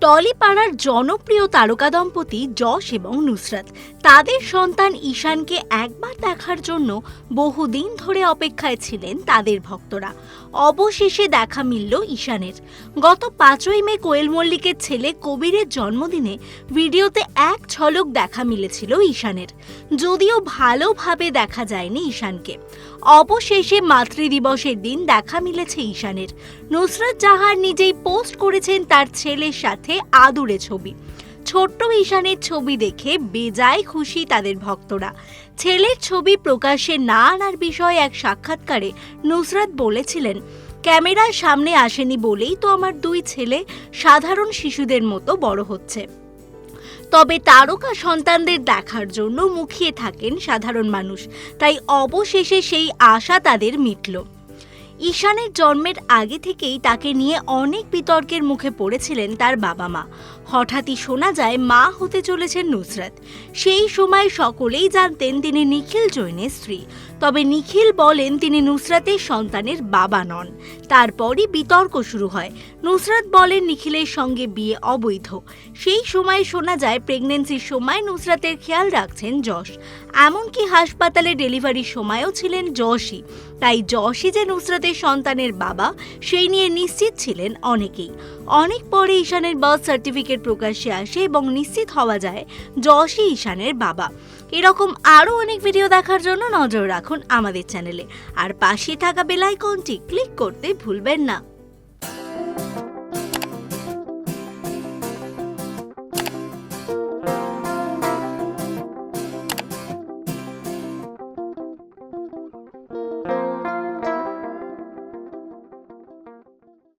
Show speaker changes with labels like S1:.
S1: টলিপাড়ার জনপ্রিয় তারকা দম্পতি যশ এবং নুসরাত। তাদের সন্তান ঈশানকে একবার দেখার জন্য বহুদিন ধরে অপেক্ষায় ছিলেন তাদের ভক্তরা। অবশেষে দেখা মিলল ঈশানের। গত পাঁচই মে কোয়েল মল্লিকের ছেলে কবিরের জন্মদিনে ভিডিওতে এক ঝলক দেখা মিলেছিল ঈশানের। যদিও ভালোভাবে দেখা যায়নি ঈশানকে। অবশেষে মাতৃদিবসের দিন দেখা মিলেছে ঈশানের। নুসরাত জাহার নিজেই পোস্ট করেছেন তার ছেলের সাথে। আদুরে ছবি। ছোট্ট ঈশানের ছবি দেখে বেজায় খুশি তাদের ভক্তরা। ছেলের ছবি প্রকাশ্যে না আনার বিষয়ে এক সাক্ষাৎকারে নুসরাত বলেছিলেন, ক্যামেরার সামনে আসেনি বলেই তো আমার দুই ছেলে সাধারণ শিশুদের মতো বড় হচ্ছে। তবে তারকা সন্তানদের দেখার জন্য মুখিয়ে থাকেন সাধারণ মানুষ, তাই অবশেষে সেই আশা তাদের মিটল। ঈশানের জন্মের আগে থেকেই তাকে নিয়ে অনেক বিতর্কের মুখে পড়েছিলেন তার বাবা মা হঠাৎই শোনা যায়, মা হতে চলেছেন নুসরাত। সেই সময় সকলেই জানতেন তিনি নিখিল জৈনের স্ত্রী। তবে নিখিল বলেন, তিনি নুসরাতের সন্তানের বাবা নন। তারপরই বিতর্ক শুরু হয়। নুসরাত বলেন, নিখিলের সঙ্গে বিয়ে অবৈধ। সেই সময় শোনা যায় প্রেগনেন্সির সময় নুসরাতের খেয়াল রাখছেন যশ। এমনকি হাসপাতালে ডেলিভারির সময়ও ছিলেন যশই। তাই যশই যে নুসরাতের সন্তানের বাবা, সেই নিয়ে নিশ্চিত ছিলেন অনেকেই। অনেক পরে ঈশানের বার্থ সার্টিফিকেট প্রকাশ্যে আসে এবং নিশ্চিত হওয়া যায় যশই ঈশানের বাবা। এরকম আরও অনেক ভিডিও দেখার জন্য নজর রাখুন আমাদের চ্যানেলে আর পাশে থাকা বেলাইকনটি ক্লিক করতে ভুলবেন না।